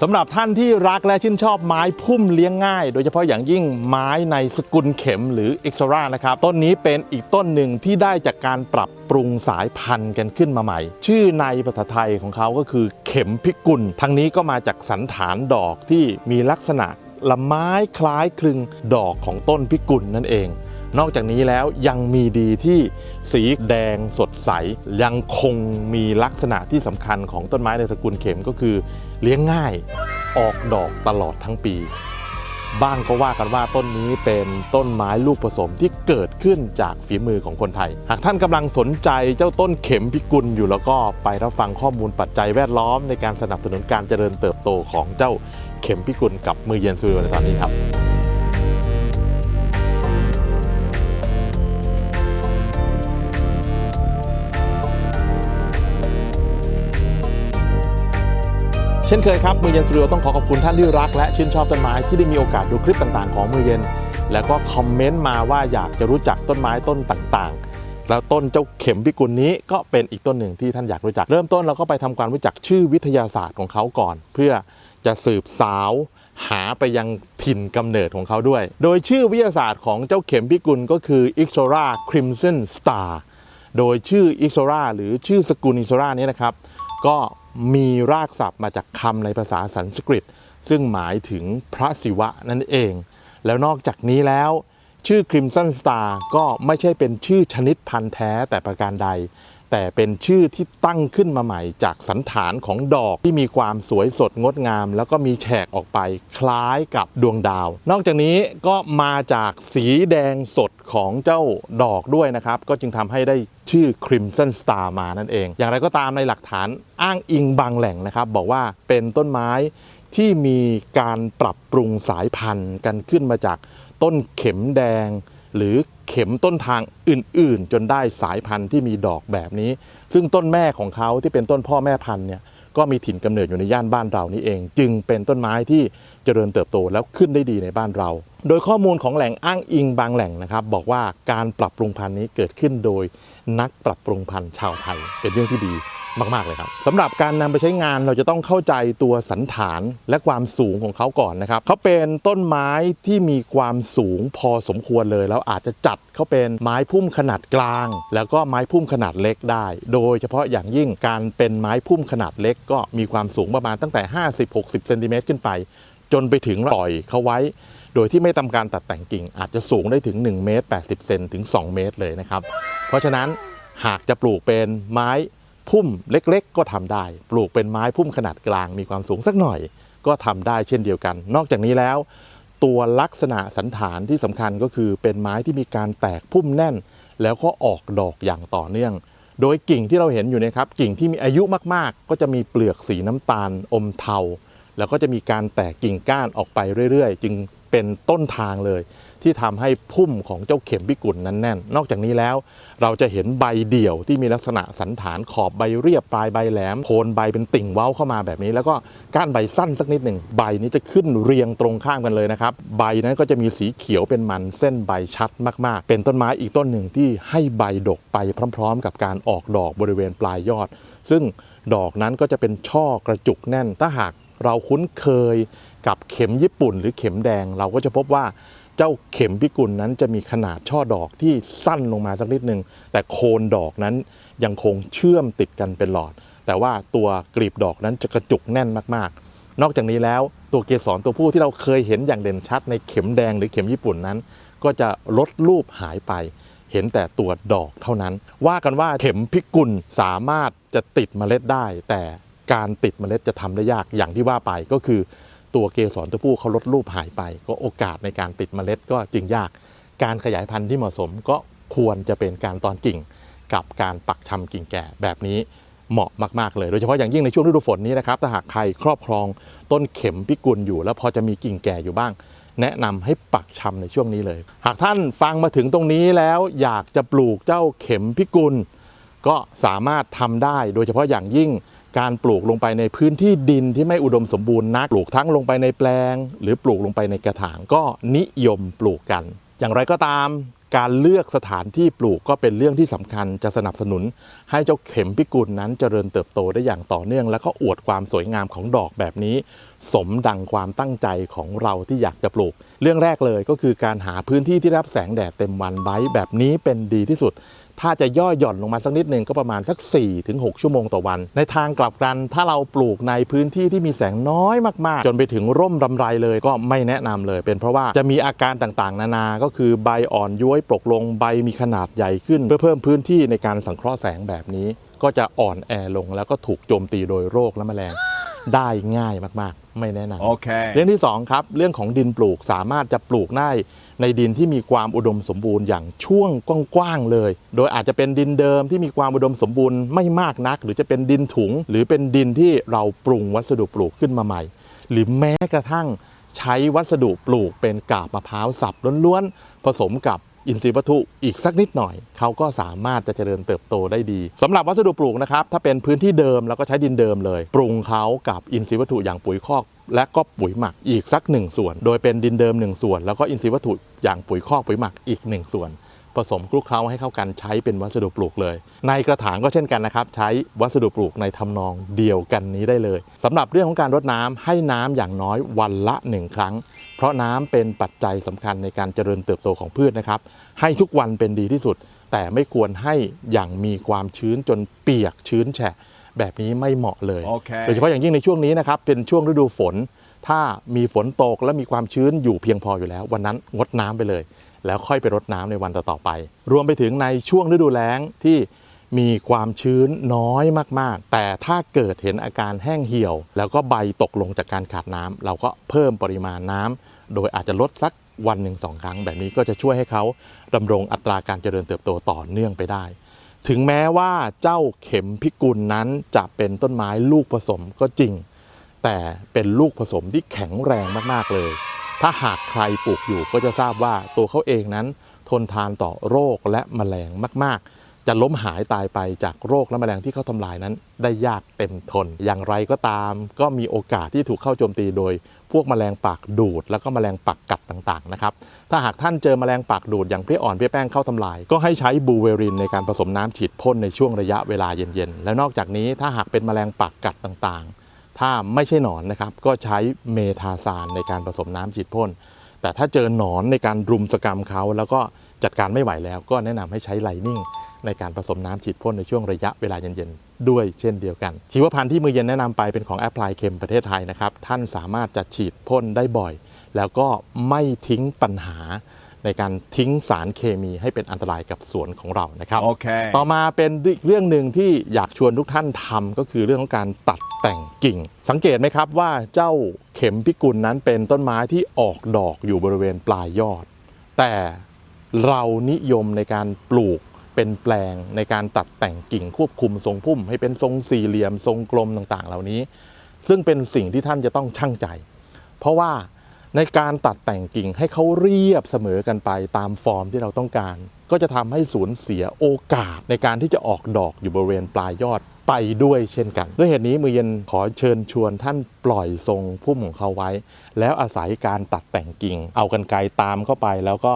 สำหรับท่านที่รักและชื่นชอบไม้พุ่มเลี้ยงง่าย โดยเฉพาะอย่างยิ่งไม้ในสกุลเข็มหรือเอ็กซ์รานะครับ ต้นนี้เป็นอีกต้นหนึ่งที่ได้จากการปรับปรุงสายพันธุ์กันขึ้นมาใหม่ ชื่อในภาษาไทยของเขาก็คือเข็มพิกุล ทั้งนี้ก็มาจากสันฐานดอกที่มีลักษณะละไม้คล้ายคลึงดอกของต้นพิกุลนั่นเอง นอกจากนี้แล้วยังมีดีที่สีแดงสดใส ยังคงมีลักษณะที่สำคัญของต้นไม้ในสกุลเข็มก็คือ เลี้ยงง่ายออกดอกตลอดทั้งปี บ้างก็ว่ากันว่าต้นนี้เป็นต้นไม้ลูกผสมที่เกิดขึ้นจากฝีมือของคนไทย หากท่านกำลังสนใจเจ้าต้นเข็มพิกุลอยู่แล้วก็ไปรับฟังข้อมูลปัจจัยแวดล้อมในการสนับสนุนการเจริญเติบโตของเจ้าเข็มพิกุลกับมือเย็นซูดิโดในตอนนี้ครับ เช่นเคยครับมือเย็นสตูดิโอต้องขอขอบคุณท่านที่รัก และชื่นชอบต้นไม้ที่ได้มีโอกาสดูคลิปต่างๆ ของมือเย็น แล้วก็คอมเมนต์มาว่าอยากจะรู้จักต้นไม้ต้นต่างๆ แล้วต้นเจ้าเข็มพิกุลนี้ก็เป็นอีกต้นหนึ่งที่ท่านอยากรู้จัก เริ่มต้นเราก็ไปทำความรู้จักชื่อวิทยาศาสตร์ของเขาก่อน เพื่อจะสืบสาวหาไปยังถิ่นกำเนิดของเขาด้วย โดยชื่อวิทยาศาสตร์ของเจ้าเข็มพิกุลก็คือ Ixora Crimson Star โดยชื่อ Ixora หรือชื่อสกุล Ixora นี้นะครับ ก็ มีรากศัพท์มาจากคำในภาษาสันสกฤต ซึ่งหมายถึงพระศิวะนั่นเอง แล้วนอกจากนี้แล้วชื่อ Crimson Star ก็ไม่ใช่เป็นชื่อชนิดพันธุ์แท้แต่ประการใด แต่เป็นชื่อที่ตั้งขึ้นมาใหม่จากสันฐานของดอกที่มีความสวยสดงดงาม แล้วก็มีแฉกออกไปคล้ายกับดวงดาว นอกจากนี้ก็มาจากสีแดงสด ของเจ้าดอกด้วยนะครับ ก็จึงทำให้ได้ชื่อ Crimson Star มานั่นเอง อย่างไรก็ตามในหลักฐานอ้างอิงบางแหล่งนะครับ บอกว่าเป็นต้นไม้ที่มีการปรับปรุงสายพันธุ์กันขึ้นมาจากต้นเข็มแดง หรือเข็มต้นทางอื่น ๆ จนได้สายพันธุ์ที่มีดอกแบบนี้ ซึ่งต้นแม่ของเขาที่เป็นต้นพ่อแม่พันธุ์เนี่ย ก็มีถิ่นกำเนิดอยู่ในย่านบ้านเรานี่เอง จึงเป็นต้นไม้ที่เจริญเติบโตแล้วขึ้นได้ดีในบ้านเรา โดยข้อมูลของแหล่งอ้างอิงบางแหล่งนะครับ บอกว่าการปรับปรุงพันธุ์นี้เกิดขึ้นโดยนักปรับปรุงพันธุ์ชาวไทยเป็นเรื่องที่ดี มากๆเลยครับสำหรับการนำไปใช้งานเราจะต้องเข้าใจตัวสันฐานและความสูงของเขาก่อนนะครับเขาเป็นต้นไม้ที่มีความสูงพอสมควรเลย แล้วอาจจะจัดเขาเป็นไม้พุ่มขนาดกลาง แล้วก็ไม้พุ่มขนาดเล็กได้ โดยเฉพาะอย่างยิ่งการเป็นไม้พุ่มขนาดเล็ก ก็มีความสูงประมาณตั้งแต่ 50-60เซนติเมตรขึ้นไป จนไปถึงปล่อยเขาไว้โดยที่ไม่ทำการตัดแต่งกิ่ง อาจจะสูงได้ถึง1เมตร80เซนถึง 2 เมตรเลยนะครับ เพราะฉะนั้นหากจะปลูกเป็นไม้ พุ่มเล็กๆ ก็ทำได้ ปลูกเป็นไม้พุ่มขนาดกลางมีความสูงสักหน่อย ก็ทำได้เช่นเดียวกัน นอกจากนี้แล้ว ตัวลักษณะสันฐานที่สำคัญก็คือเป็นไม้ที่มีการแตกพุ่มแน่น แล้วก็ออกดอกอย่างต่อเนื่อง โดยกิ่งที่เราเห็นอยู่นะครับกิ่งที่มีอายุมากๆ ก็จะมีเปลือกสีน้ำตาลอมเทา แล้วก็จะมีการแตกกิ่งก้านออกไปเรื่อยๆ จึง เป็นต้นทางเลย ที่ทำให้พุ่มของเจ้าเข็มพิกุลนั้นแน่น นอกจากนี้แล้ว เราจะเห็นใบเดี่ยวที่มีลักษณะสันฐานขอบใบเรียบปลายใบแหลมโคนใบเป็นติ่งเว้าเข้ามาแบบนี้ แล้วก็ก้านใบสั้นสักนิดหนึ่งใบนี้จะขึ้นเรียงตรงข้ามกันเลยนะครับใบนั้นก็จะมีสีเขียวเป็นมันเส้นใบชัดมาก ๆ เป็นต้นไม้อีกต้นหนึ่งที่ให้ใบดกไปพร้อม ๆ กับการออกดอกบริเวณปลายยอด ซึ่งดอกนั้นก็จะเป็นช่อกระจุกแน่นถ้าหากเราคุ้นเคย กับเข็มญี่ปุ่น หรือเข็มแดง เราก็จะพบว่าเจ้าเข็มพิกุลนั้นจะมีขนาดช่อดอกที่สั้นลงมาสักนิดหนึ่งแต่โคนดอกนั้นยังคงเชื่อมติดกันเป็นหลอด แต่ว่าตัวกลีบดอกนั้นจะกระจุกแน่นมากๆ นอกจากนี้แล้วตัวเกสรตัวผู้ที่เราเคยเห็นอย่างเด่นชัด ในเข็มแดงหรือเข็มญี่ปุ่นนั้น ก็จะลดรูปหายไป เห็นแต่ตัวดอกเท่านั้น ว่ากันว่าเข็มพิกุลสามารถจะติดเมล็ดได้ แต่การติดเมล็ดจะทำได้ยากอย่างที่ว่าไปก็คือ ตัวเกสรตัวผู้เขาลดรูปหายไป ก็โอกาสในการติดเมล็ดก็จึงยาก การขยายพันธุ์ที่เหมาะสมก็ควรจะเป็นการตอนกิ่ง กับการปักชำกิ่งแก่แบบนี้เหมาะมาก ๆ เลย โดยเฉพาะอย่างยิ่งในช่วงฤดูฝนนี้นะครับถ้าหากใครครอบครองต้นเข็มพิกุลอยู่ แล้วพอจะมีกิ่งแก่อยู่บ้าง แนะนำให้ปักชำในช่วงนี้เลย หากท่านฟังมาถึงตรงนี้แล้วอยากจะปลูกเจ้าเข็มพิกุล ก็สามารถทำได้โดยเฉพาะอย่างยิ่ง การปลูกลงไปในพื้นที่ดินที่ไม่อุดมสมบูรณ์นักปลูกทั้งลงไปในแปลง หรือปลูกลงไปในกระถางก็นิยมปลูกกัน อย่างไรก็ตามการเลือกสถานที่ปลูกก็เป็นเรื่องที่สำคัญจะสนับสนุน ให้เจ้าเข็มพิกุลนั้นเจริญเติบโตได้อย่างต่อเนื่อง แล้วก็อวดความสวยงามของดอกแบบนี้ สมดังความตั้งใจของเราที่อยากจะปลูก เรื่องแรกเลยก็คือการหาพื้นที่ที่รับแสงแดดเต็มวันไว้แบบนี้เป็นดีที่สุด ถ้าจะย่อหย่อนลงมาสักนิดหนึ่งก็ประมาณสัก 4-6 ชั่วโมงต่อวัน ในทางกลับกัน ถ้าเราปลูกในพื้นที่ที่มีแสงน้อยมากๆ จนไปถึงร่มรำไรเลยก็ไม่แนะนำเลย เป็นเพราะว่าจะมีอาการต่างๆ นานา ก็คือใบอ่อนย้วยปลกลงใบมีขนาดใหญ่ขึ้น เพื่อเพิ่มพื้นที่ในการสังเคราะห์แสงแบบนี้ ก็จะอ่อนแอลงแล้วก็ถูกโจมตีโดยโรคและแมลงได้ง่ายมากๆ ไม่แนะนำ Okay. เรื่องที่2ครับ เรื่องของดินปลูกสามารถจะปลูกได้ในดินที่มีความอุดมสมบูรณ์อย่างช่วงกว้างๆเลย โดยอาจจะเป็นดินเดิมที่มีความอุดมสมบูรณ์ไม่มากนัก หรือจะเป็นดินถุง หรือเป็นดินที่เราปรุงวัสดุปลูกขึ้นมาใหม่ หรือแม้กระทั่งใช้วัสดุปลูกเป็นกาบมะพร้าวสับล้วนๆผสมกับ อินทรีย์วัตถุอีกสักนิดหน่อย เขาก็สามารถจะเจริญเติบโตได้ดีสำหรับวัสดุปลูกนะครับถ้าเป็นพื้นที่เดิมแล้วก็ใช้ดินเดิมเลย ปรุงเขากับอินทรีย์วัตถุอย่างปุ๋ยคอกและก็ปุ๋ยหมักอีกสักหนึ่งส่วน โดยเป็นดินเดิมหนึ่งส่วน แล้วก็อินทรีย์วัตถุอย่างปุ๋ยคอกปุ๋ยหมักอีกหนึ่งส่วน ผสมคลุกเคล้าให้เข้ากันใช้เป็นวัสดุปลูกเลย ในกระถางก็เช่นกันนะครับ ใช้วัสดุปลูกในทำนองเดียวกันนี้ได้เลยสำหรับเรื่องของการรดน้ำให้น้ำอย่างน้อยวันละหนึ่งครั้ง เพราะน้ำเป็นปัจจัยสำคัญในการเจริญเติบโตของพืชนะครับ ให้ทุกวันเป็นดีที่สุด แต่ไม่ควรให้อย่างมีความชื้นจนเปียกชื้นแฉะแบบนี้ไม่เหมาะเลยโอเคโดยเฉพาะอย่างยิ่งในช่วงนี้นะครับ เป็นช่วงฤดูฝน ถ้ามีฝนตกและมีความชื้นอยู่เพียงพออยู่แล้ว วันนั้นงดน้ำไปเลย แล้วค่อยไปรดน้ำในวันต่อๆไป รวมไปถึงในช่วงฤดูแล้งที่มีความชื้นน้อยมากๆ แต่ถ้าเกิดเห็นอาการแห้งเหี่ยว แล้วก็ใบตกลงจากการขาดน้ำเราก็เพิ่มปริมาณน้ำโดยอาจจะลดสักวันหนึ่งสองครั้ง แบบนี้ก็จะช่วยให้เขาดำรงอัตราการเจริญเติบโตต่อเนื่องไปได้ ถึงแม้ว่าเจ้าเข็มพิกุลนั้นจะเป็นต้นไม้ลูกผสมก็จริง แต่เป็นลูกผสมที่แข็งแรงมากๆเลย ถ้าหากใครปลูกอยู่ก็จะทราบว่าตัวเขาเองนั้น ทนทานต่อโรคและแมลงมาก ๆ จะล้มหายตายไปจากโรคและแมลงที่เขาทำลายนั้น ได้ยากเต็มทน อย่างไรก็ตาม ก็มีโอกาสที่ถูกเข้าโจมตีโดย พวกแมลงปากดูด แล้วก็แมลงปากกัดต่างๆนะครับถ้าหากท่านเจอแมลงปากดูดอย่างเพี้ยอ่อนเพี้ยแป้งเข้าทำลาย ก็ให้ใช้บูเวรินในการผสมน้ำฉีดพ่นในช่วงระยะเวลาเย็นๆแล้วนอกจากนี้ถ้าหากเป็นแมลงปากกัดต่างๆ ถ้าไม่ใช่หนอนนะครับ ก็ใช้เมทาซานในการผสมน้ำฉีดพ่น แต่ถ้าเจอหนอนในการรุมสกรรมเขา แล้วก็จัดการไม่ไหวแล้ว ก็แนะนำให้ใช้ไลนิ่งในการผสมน้ำฉีดพ่นในช่วงระยะเวลาเย็นๆ ด้วยเช่นเดียวกัน ชีวพันธุ์ที่มือเย็นแนะนำไปเป็นของแอปพลายเคมประเทศไทยนะครับ ท่านสามารถจะฉีดพ่นได้บ่อย แล้วก็ไม่ทิ้งปัญหา ในการทิ้งสารเคมีให้เป็นอันตรายกับสวนของเรานะครับ Okay. ต่อมาเป็นอีกเรื่องหนึ่งที่อยากชวนทุกท่านทำก็คือเรื่องของการตัดแต่งกิ่ง สังเกตไหมครับว่าเจ้าเข็มพิกุลนั้นเป็นต้นไม้ที่ออกดอกอยู่บริเวณปลายยอด แต่เรานิยมในการปลูกเป็นแปลงในการตัดแต่งกิ่งควบคุมทรงพุ่ม ให้เป็นทรงสี่เหลี่ยมทรงกลมต่างๆ เหล่านี้ ซึ่งเป็นสิ่งที่ท่านจะต้องชั่งใจ เพราะว่า ในการตัดแต่งกิ่งให้เขาเรียบเสมอกันไปตามฟอร์มที่เราต้องการ ก็จะทำให้สูญเสียโอกาสในการที่จะออกดอกอยู่บริเวณปลายยอดไปด้วยเช่นกัน ด้วยเหตุนี้มือเย็นขอเชิญชวนท่านปล่อยทรงพุ่มของเขาไว้ แล้วอาศัยการตัดแต่งกิ่ง เอากันไกรตามเข้าไปแล้วก็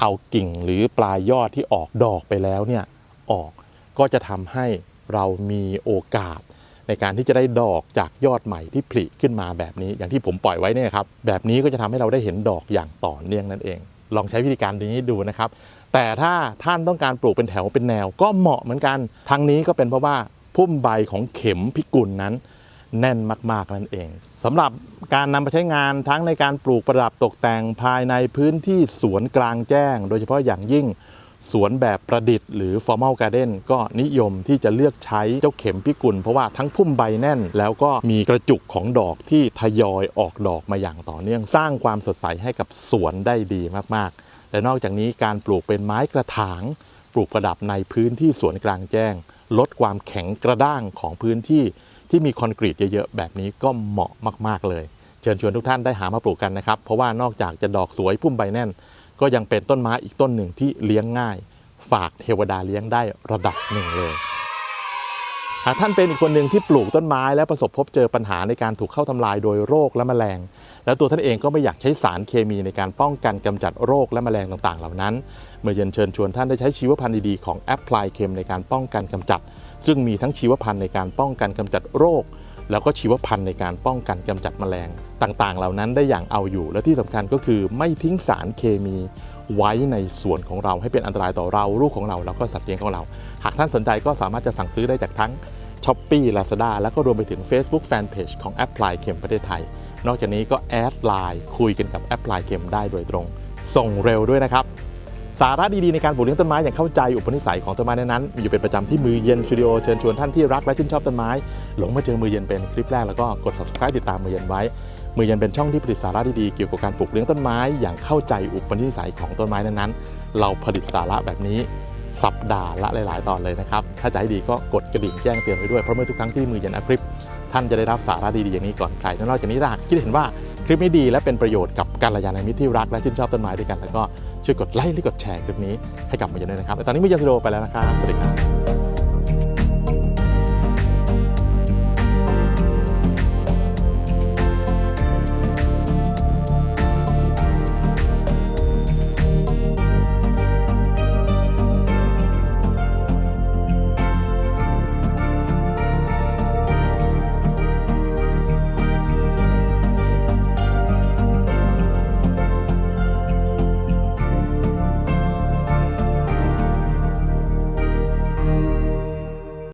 เอากิ่งหรือปลายยอดที่ออกดอกไปแล้วเนี่ยออกก็จะทำให้เรามีโอกาส ในการที่จะได้ดอกจากยอดใหม่ที่ผลิขึ้นมาแบบนี้ อย่างที่ผมปล่อยไว้เนี่ยครับแบบนี้ก็จะทำให้เราได้เห็นดอกอย่างต่อเนื่องนั่นเอง ลองใช้วิธีการนี้ดูนะครับ แต่ถ้าท่านต้องการปลูกเป็นแถวเป็นแนว ก็เหมาะเหมือนกันทั้งนี้ก็เป็นเพราะว่าพุ่มใบของเข็มพิกุลนั้น แน่นมากๆนั่นเองสำหรับการนำไปใช้งานทั้งในการปลูกประดับตกแต่งภายในพื้นที่สวนกลางแจ้ง โดยเฉพาะอย่างยิ่ง สวนแบบประดิษฐ์หรือ formal garden ก็นิยมที่จะเลือกใช้เจ้าเข็มพิกุล เพราะว่าทั้งพุ่มใบแน่น แล้วก็มีกระจุกของดอกที่ทยอยออกดอกมาอย่างต่อเนื่อง สร้างความสดใสให้กับสวนได้ดีมากๆ และนอกจากนี้การปลูกเป็นไม้กระถาง ปลูกประดับในพื้นที่สวนกลางแจ้ง ลดความแข็งกระด้างของพื้นที่ที่มีคอนกรีตเยอะๆแบบนี้ก็เหมาะมาก ๆเลย เชิญชวนทุกท่านได้หามาปลูกกันนะครับ เพราะว่านอกจากจะดอกสวยพุ่มใบแน่น ก็ยังเป็นต้นไม้อีกต้นหนึ่งที่เลี้ยงง่าย ฝากเทวดาเลี้ยงได้ระดับหนึ่งเลยหากท่านเป็นอีกคนหนึ่งที่ปลูกต้นไม้และประสบพบเจอปัญหาในการถูกเข้าทำลายโดยโรคและแมลง แล้วตัวท่านเองก็ไม่อยากใช้สารเคมีในการป้องกันกำจัดโรคและแมลงต่างๆ เหล่านั้น เมื่อเย็นเชิญชวนท่านได้ใช้ชีวพันธุ์ดีๆของแอปพลายเคมในการป้องกันกำจัด ซึ่งมีทั้งชีวพันธุ์ในการป้องกันกำจัดโรค แล้วก็ชีวพันธุ์ในการป้องกันกำจัดแมลงต่างๆ เหล่านั้นได้อย่างเอาอยู่ และที่สำคัญก็คือไม่ทิ้งสารเคมีไว้ในส่วนของเราให้เป็นอันตรายต่อเราลูกของเราแล้วก็สัตว์เลี้ยงของเรา หากท่านสนใจก็สามารถจะสั่งซื้อได้จากทั้ง s h อ p e e Lazada แล้วก็รวมไปถึง Facebook Fanpage ของแอปพลายเข็มประเทศไทย นอกจากนี้ก็แอดไลน์คุยกันกับแอปพลายเข็มได้โดยตรง ส่งเร็วด้วยนะครับ สาระดีๆในการปลูกเลี้ยงต้นไม้อย่างเข้าใจอุปนิสัยของต้นไม้นั้นๆมีอยู่เป็นประจำที่มือเย็นสตูดิโอเชิญชวนท่านที่รักและชื่นชอบต้นไม้ หลงมาเจอมือเย็นเป็นคลิปแรกแล้วก็กด subscribe ติดตามมือเย็นไว้ มือเย็นเป็นช่องที่ผลิตสาระดีๆเกี่ยวกับการปลูกเลี้ยงต้นไม้ อย่างเข้าใจอุปนิสัยของต้นไม้นั้นๆ เราผลิตสาระแบบนี้สัปดาห์ละหลาย ๆ ตอนเลยนะครับ ถ้าจะให้ดีก็กดกระดิ่งแจ้งเตือนไว้ด้วย เพราะเมื่อทุกครั้งที่มือเย็นอัพคลิป ท่านจะได้รับสาระดี ๆ อย่างนี้ก่อนใครและนอกจากนี้ถ้าหากคิดเห็นว่าคลิปนี้ดีและเป็นประโยชน์กับการระยานมิตรที่รักและชื่นชอบต้นไม้ด้วยกัน แล้วก็ ช่วยกดไลค์หรือกดแชร์คลิปนี้ให้กับมาเย็นด้วยนะครับ ตอนนี้มือเย็นสโดไปแล้วนะครับ สวัสดีครับ